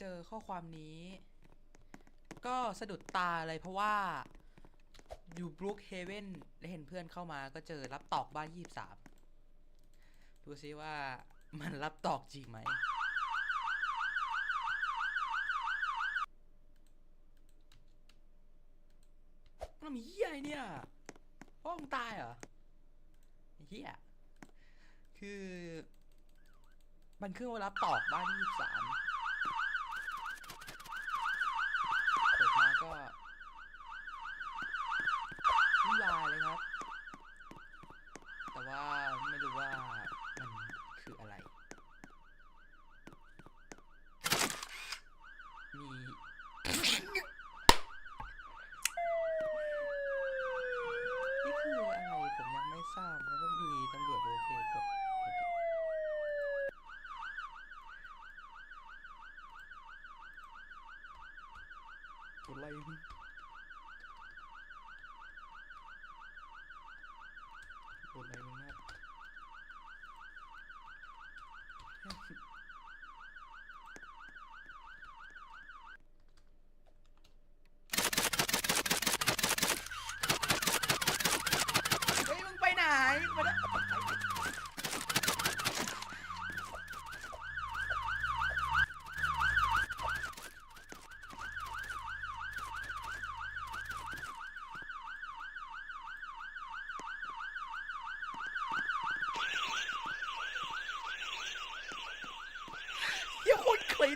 เจอข้อความนี้ ก็สะดุดตาเลยเพราะว่าอยู่บรูคเฮเว่นและเห็นเพื่อนเข้ามาก็เจอรับตอกบ้านยี่สามดูซิว่ามันรับตอกจริงไหมมันมีเหี้ยเนี่ยพ่อมึงตายเหรอเหี้ยคือ มันขึ้นว่ารับตอกบ้านยี่สาม 哇，那个哇。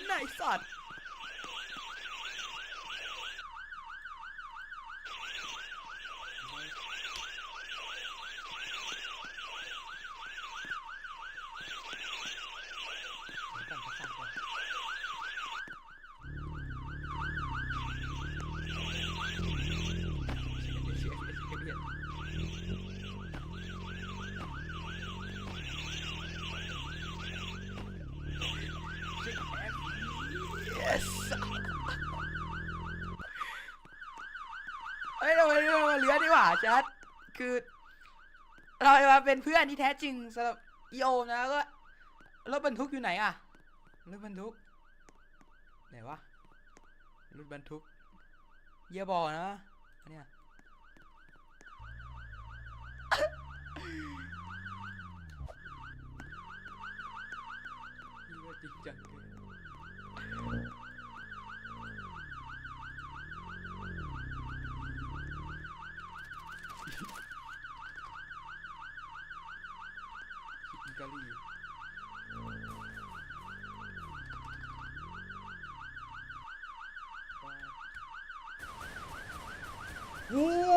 ไหนสัตว์ ก่อนจะสั่งก่อนเฮ้ยเรามาเรามาเลื้อดีกว่าแชท คือ เราจะมาเป็นเพื่อนที่แท้จริงสำหรับอีโอมนะก็รถบรรทุกอยู่ไหนอะรถบรรทุกไหนวะรถบรรทุกเยี่ยบอกนะเนี่ยจริงจังเกินอิตาลี โอ้โห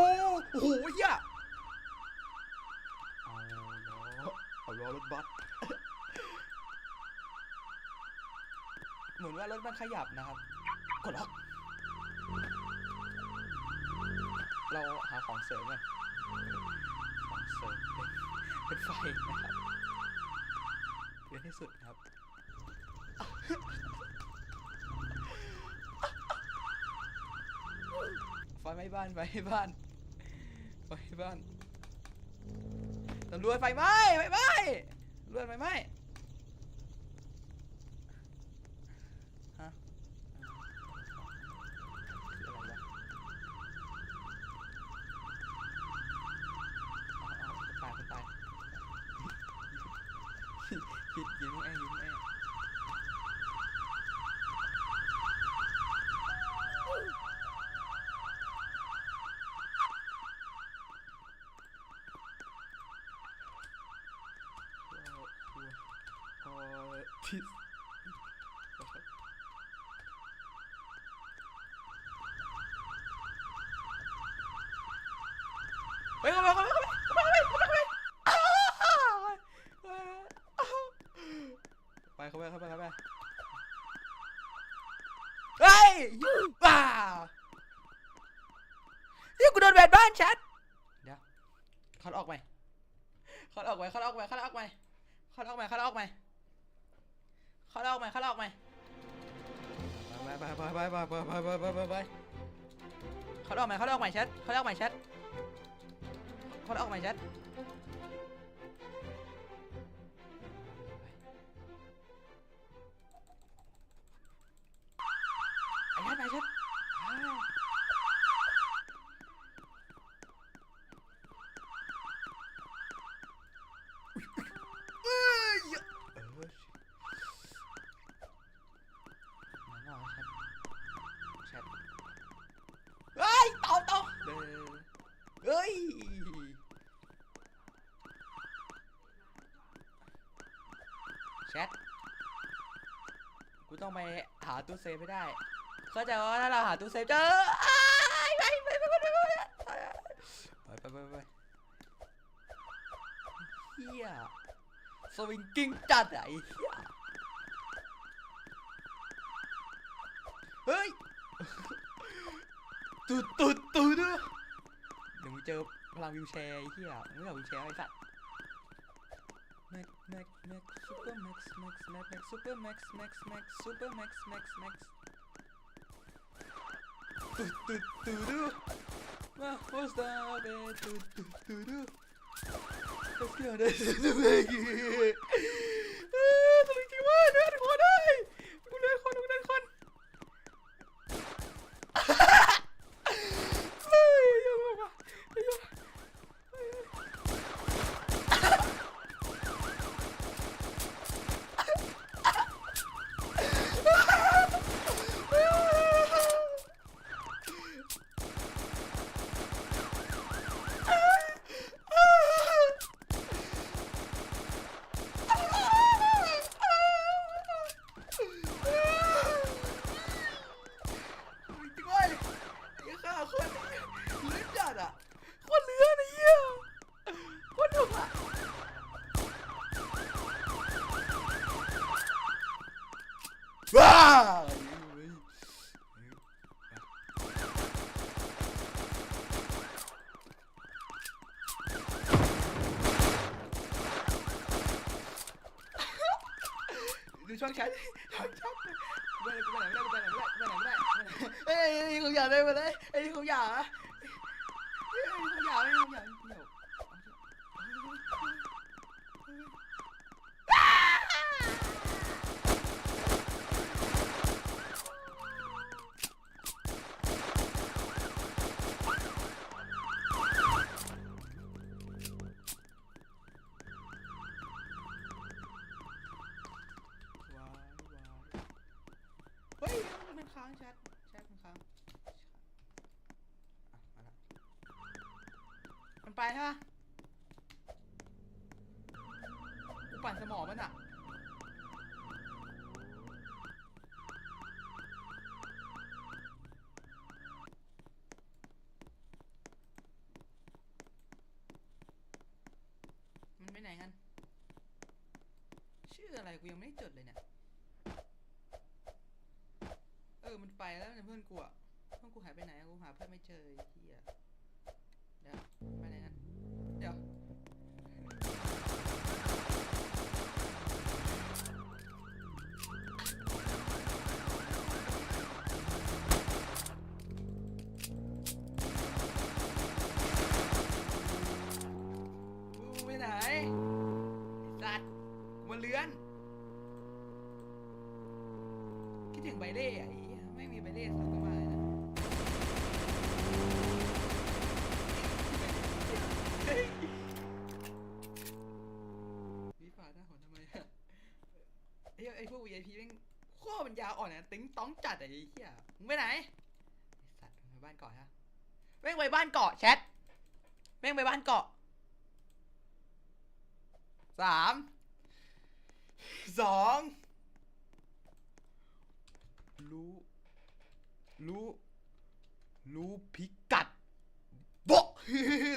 โอ้โหเหี้ยเอาล้อเอาล้อรถบัส เหมือนว่ารถมันขยับนะครับ กดล็อก เราหาของเสริมกันของเสริมเป็นไฟนะครับเยอะที่สุดครับ ไฟไหม้บ้านไฟไหม้บ้านไฟไหม้บ้านตำรวจไฟไหม้ไฟไหม้ตำรวจไฟไหม้ Teeth. เขาได้ออกใหม่แชทเขาได้ออกใหม่แชท ตู้เซฟไม่ได้ เข้าใจว่าถ้าเราหาตู้เซฟเจออ้ายไปไปไปไปไปไปไปไปไปไปเฮียสวิงกิ้งจัดไอ้เฮียเฮ้ยตุดตุดตุดเดี๋ยวมึงเจอพลังวิวแชร์ไอ้เฮียมึงไม่เอาวิวแชร์ไอ้สัตว์ Mac, Mac, Mac, Super Max, Max, Mac, Mac, Super Max, Max, Max, Super Max, Max, Max. Du, du, du, du. Mach Buchstabe. Du, du, du, du. Das gehört jetzt weg. องแชทช่องแชทไปไหนไปไหนไม่ได้ไปไหนไม่ได้ไปไหนไม่ได้เอ้ยไอ้ของอย่าได้มาเลยไอ้ของอย่าไอ้ของอย่าไอ้ของอย่าเดี๋ยวว้าวว้าวเฮ้ยมันค้างแชทแชทมันค้างอะมาละ มันไปฮะกูปั่นสมองมันอะมันไปไหนกัน ชื่ออะไรกูยังไม่ได้จดเลยเนี่ย เออ มันไปแล้วเนี่ยเพื่อนกูอะเพื่อนกูหายไปไหน กูหาเพื่อนไม่เจอเฮียเดี๋ยวไปไหนนเใบเล่อะไอ้เหี้ยไม่มีใบเล่สักก็มานะวิฟาหน้าหอนทำไมอะไอ้เฮ้ยไอ้พวก VIP แม่งโคตรปัญญาอ่อนอะติ้งต้องจัดอะไอ้เหี้ยมึงไปไหนไอ้สัตว์ไปบ้านเกาะฮะแม่งไปบ้านเกาะแชทแม่งไปบ้านเกาะสามสอง รู้รู้ รู้พิกัดโบะ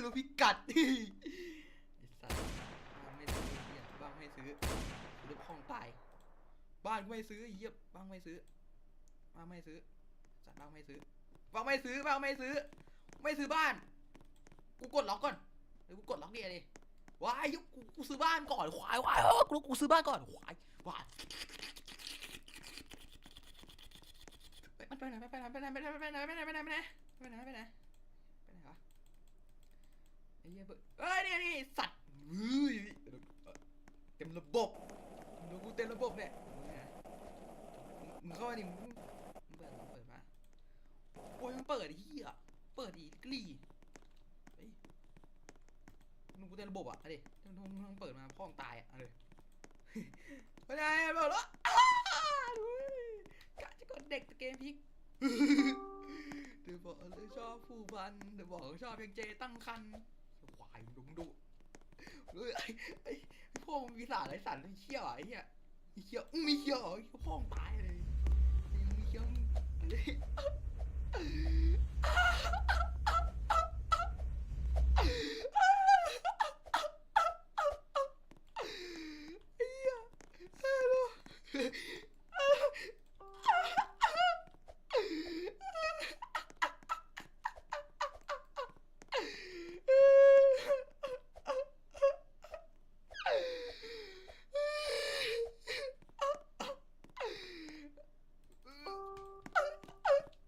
รู้พิกัดไอ้สัสบ้านไม่ซื้อเหี้ยบ้านไม่ซื้อรูปห้องตาย บ้านไม่ซื้อเหี้ยบ้านไม่ซื้อบ้านไม่ซื้อสัตว์บ้านไม่ซื้อบ้านไม่ซื้อบ้านไม่ซื้อ ไม่ซื้อบ้าน กูกดล็อกก่อนเดี๋ยวกูกดล็อกเดียดิว้ายกูกูซื้อบ้านก่อนควายวายเออกูกูซื้อบ้านก่อนควายวาย มันไปไหนไปไหนไปไหนไปไหนไปไหนไปไหนไปไหนไปไหนไปไหนไปไหนไปไหนไปไหนวะไอ้เหี้ยเบิร์ดเอ้ยนี่นี่สัตว์เฮ้ยเต็มระบบดูกูเต็มระบบเนี่ยมึงเข้ามาดิมึงเปิดเปิดมาโอ้ยมันเปิดไอ้เหี้ยเปิดอีกลี่เฮ้ยมึงกูเต็มระบบอะเอาดิมึงมึงมึงเปิดมาพ่อมึงไม่ได้บอกแล้วอ้าดูกะจะกด เด็กตะเกมพิกเดี๋ยวบอกเลยชอบผู้พันเดี๋ยวบอกชอบเพียงเจตั้งคันควายดุงดุเฮ้ยไอ้ไอ้พ่อมีสารไรสันไอ้เขี้ยวไอ้เนี่ยมีเขี้ยวมีเขี้ยวไอ้พ่องตายเลยมีเขี้ยวมึงไอ้เหี้ยเอ้ย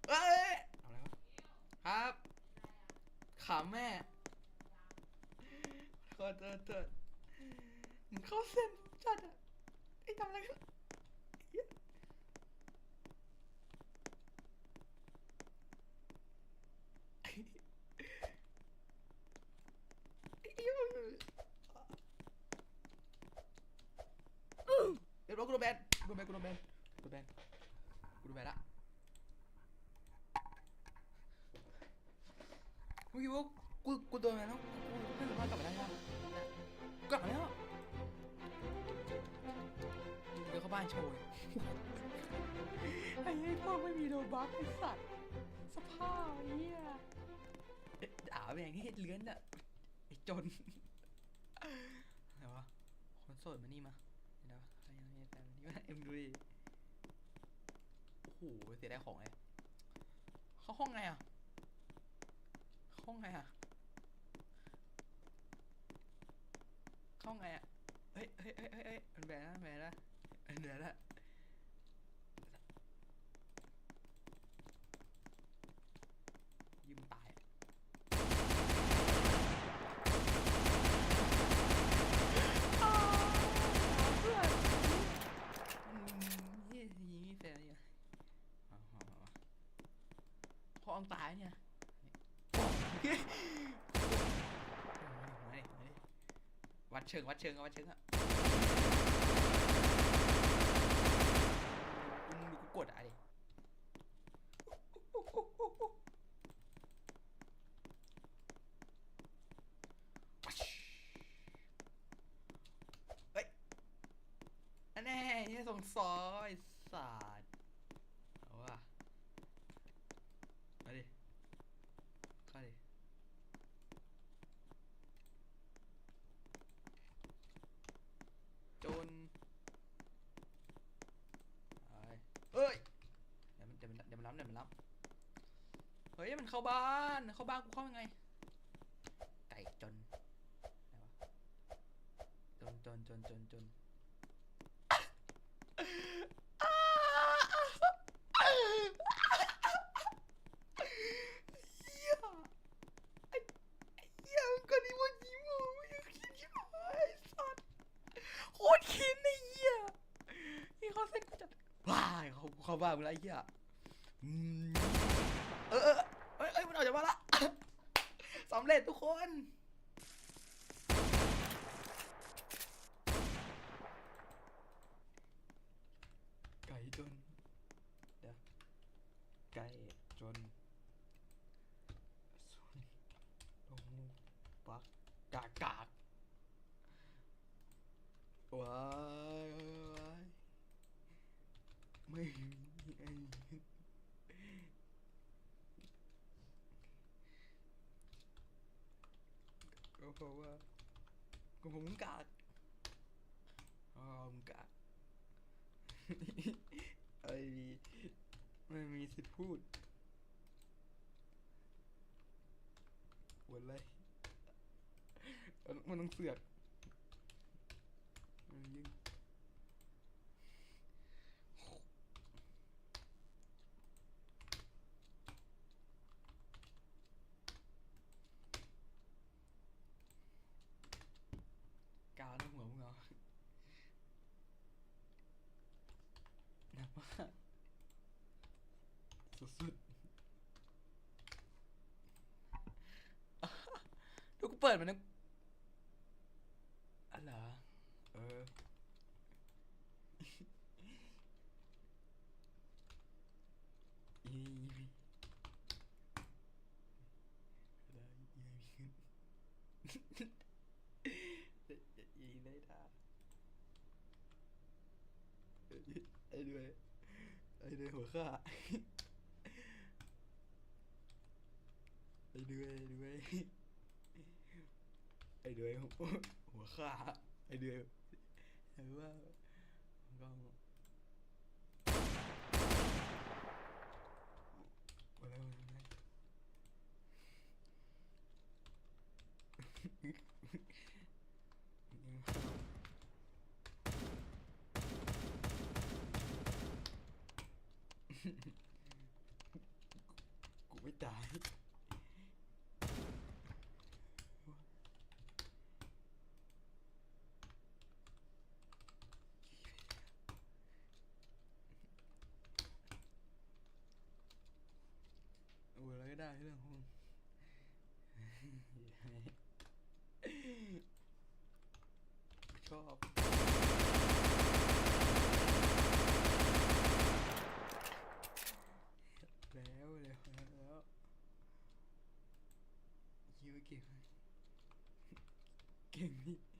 เอ้ยเอาอะไรวะครับขำแม่โทษโทษโทษมึงเข้าเส้นจัดอะไอ้ทำอะไรกันเหี้ยไอ้เหี้ยเดี๋ยวรอกูโดนแบนกูโดนแบนกูโดนแบนกูโดนแบนกูโดนแบนละ เมื่อกี้ว่ากูกูโดนมาแล้วกูไม่สามารถกลับมาได้แล้วกูกลับมาแล้วเดี๋ยวเข้าบ้านโชว์ไอ้ไอ้พ่อไม่มีโดบัฟไอ้สัตว์สภาพไอ้เหี้ยเอ๊ะด่าไปอย่างนี้เลื้อนอะไอ้จนอะไรวะคนโสดมานี่มาเดี๋ยวใครยังไม่แต่มานี่มาเอ็มดูดิโอ้โหเสียดายของเลยเข้าห้องไงอะ เข้าไงอะเข้าไงอะเฮ้ยเฮ้ยเฮ้ยเฮ้ยเฮ้ยมันแบนนะแบนนะมันแบนนะยิงตายอะอ้าวเพื่อนอืมเฮ้ยยิงไม่แฟร์เนี่ยเอาเอาเอาเอาพออังตายเนี่ย มาดิมาดิวัดเชิงวัดเชิงอะวัดเชิงอะมึงดูกูกดอะดิวัชเฮ้ยอันแน่นี่ส่งซอยสาดเอาว่ะมาดิเข้าดิ จนไปเฮ้ย เดี๋ยวมันเดี๋ยวมันเดี๋ยวมันรับเดี๋ยวมันรับ เฮ้ยมันเข้าบ้านเข้าบ้านกูเข้ายังไง ไก่จนไหนวะจนจนจนจนจนเหี้ยไอ้ไอ้เหี้ยมันก็นี่ว่ายิ้มอะไม่อยากคิดยิ้มอะไอ้สัสโคตรคินไอ้เหี้ยนี่เขาเส้นกูจัดว้ายเขาเขาบ้ามึงแล้วไอ้เหี้ยอืมเออเออเอ้ยเอ้ยมันออกจากบ้านละ สำ เร็จทุกคน ไก่จน เดี๋ยว ไก่จนสวนลงปักกากกาก ว้ายว้ายไม่มีไอ้ก็เพราะว่า ก็ผมกาดอ๋อผมกาดไอ้ไม่มีสิทธิ์พูดวันไรมันมันต้องเสือก ดมันต้ออะไรเหรอเออ อีได้ยังไงขึ้นยิงได้ท่าไอ้ด้วยไอ้ด้วยหัวข้า หัวขาไอเดียวหรือว่าก็ เรื่องของชอบแล้วเลยแล้วยิ้วเก่งเก่งนี่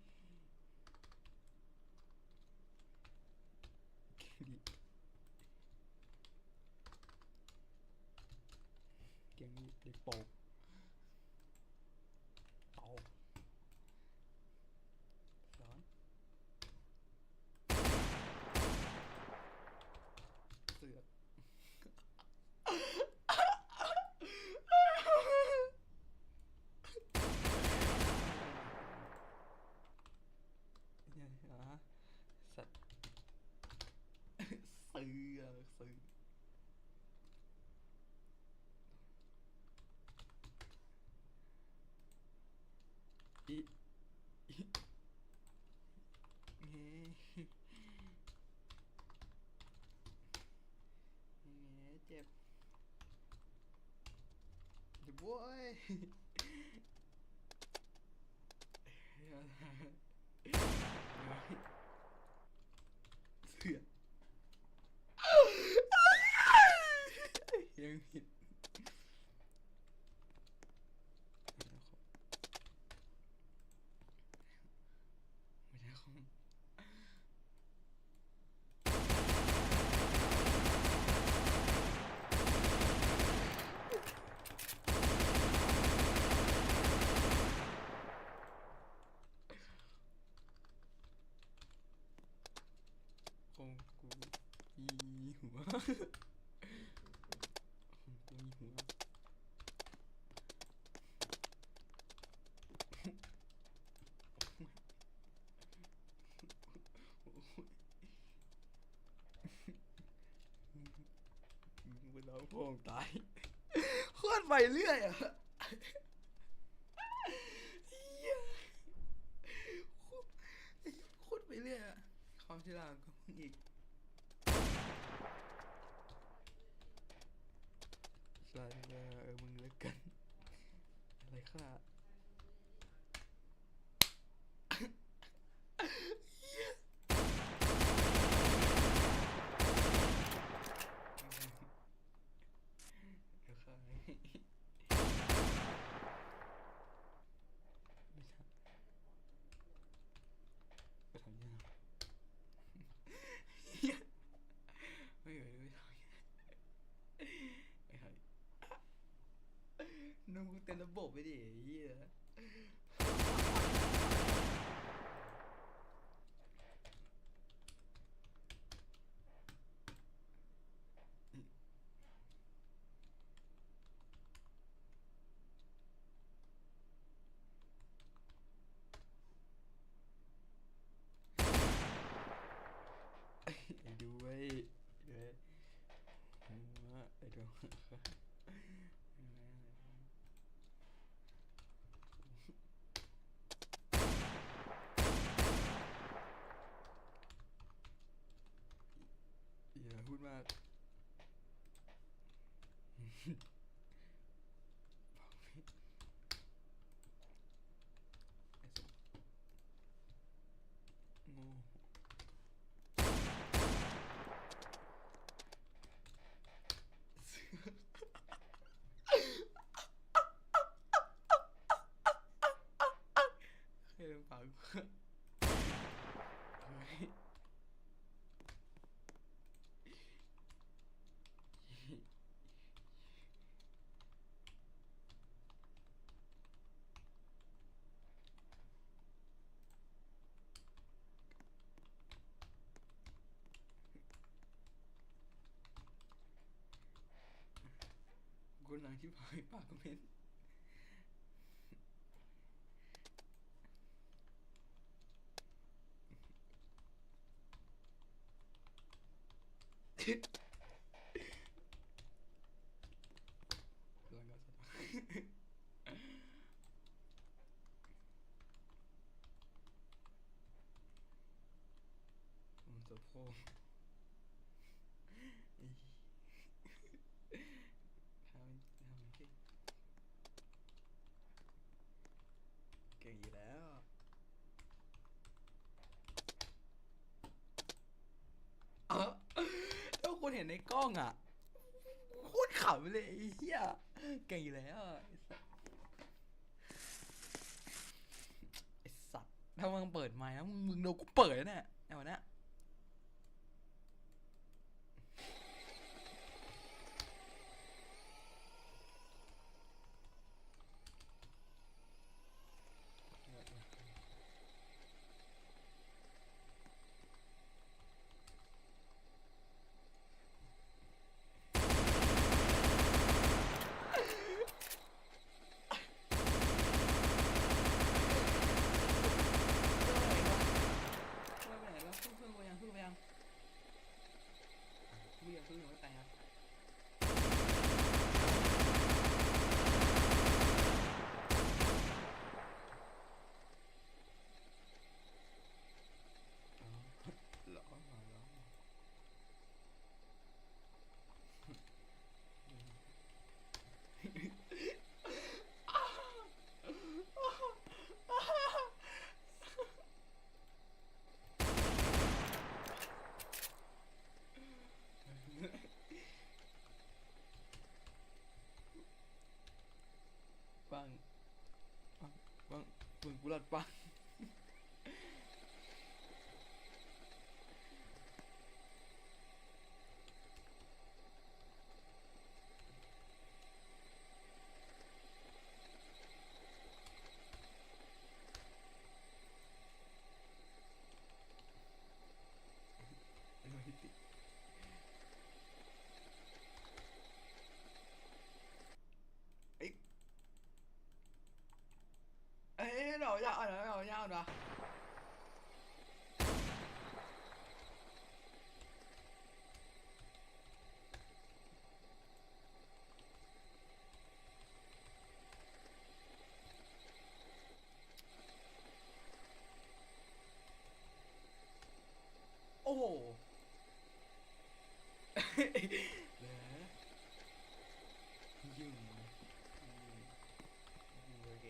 It's bulk. И... Нет. Бой! หัวกูมีหัวมึงเป็นน้อพ่อตายโคตรไปเรื่อยอะ กคอมเมนต์แล้วก็สตาร์ผมสะโพกอีทำทำที่เก่งอยู่แล้ว เออถ้าคุณเห็นในกล้องอะโคตรขำเลยไอ้เหี้ยเก่งอยู่แล้วอะไอ้สัตว์ไอ้สัตว์ถ้ามึงเปิดไม้แล้วมึงโดนกูเปิดแล้วเนี่ยไอวันเนี้ยไม่ไปไหนแล้วเพิ่งเพิ่งไปยังเพิ่งไปยังเพิ่งยังเพิ่งยังไม่ไปครับอ๋อเหรอมาแล้ว ปังปังปังมึงกูรอดปังไม่ติดเอ้ย เอ้ยเรายาวหน่ อยเรายาวหน่อยโอ้โหเหรอยุ่งยุ่งโอเค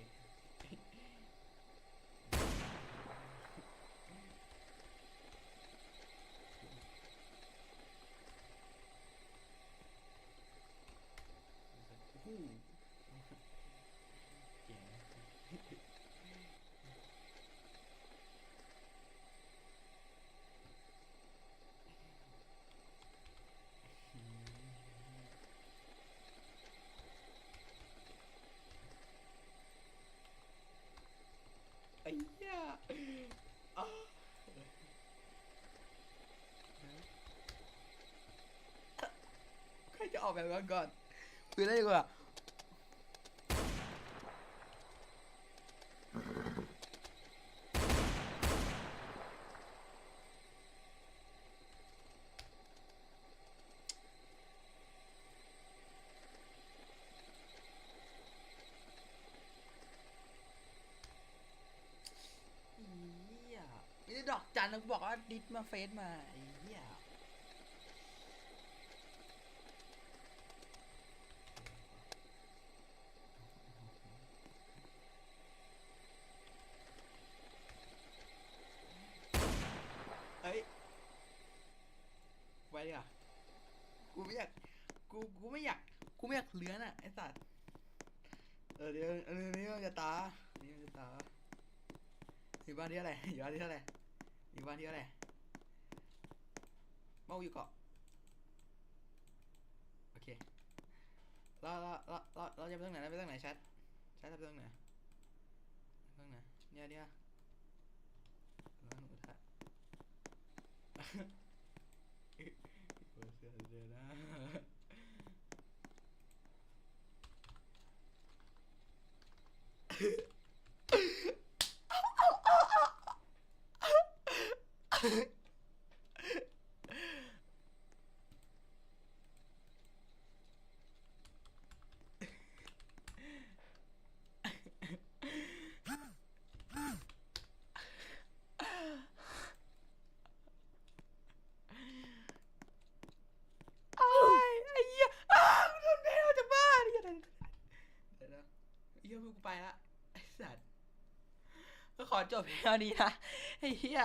โอ้โหเจ๋งไอ้เหี้ยอ้าวใครจะ ออกแบบนั้นก่อนคุยได้ดีกว่าอีเหี้ยนี่ดอกจันแล้วบอกว่าดิสมาเฟซมาไอ้เหี้ยเอ้ยไปดิอะกูไม่อยากกูกูไม่อยากกูไม่อยากเลื้อนอะไอ้สัตว์ เดี๋ยวออนี่มันจะตานี่มันจะตาอยู่บ้านที่เท่าไรอยู่บ้านที่เท่าไรอยู่บ้านที่เท่าไรเมาอยู่เกาะโอเคเราเราเราเราเราจะไปตรงไหนเราไปตรงไหนชทแชทเราไปตรงไหนตรงไหนเนี่ยเนี่ยร้านหมูกระทะ เฮียมึงกูไปละไอ้สัตว์ก็ขอ จบเพียงเท่านี้นะไอ้เฮีย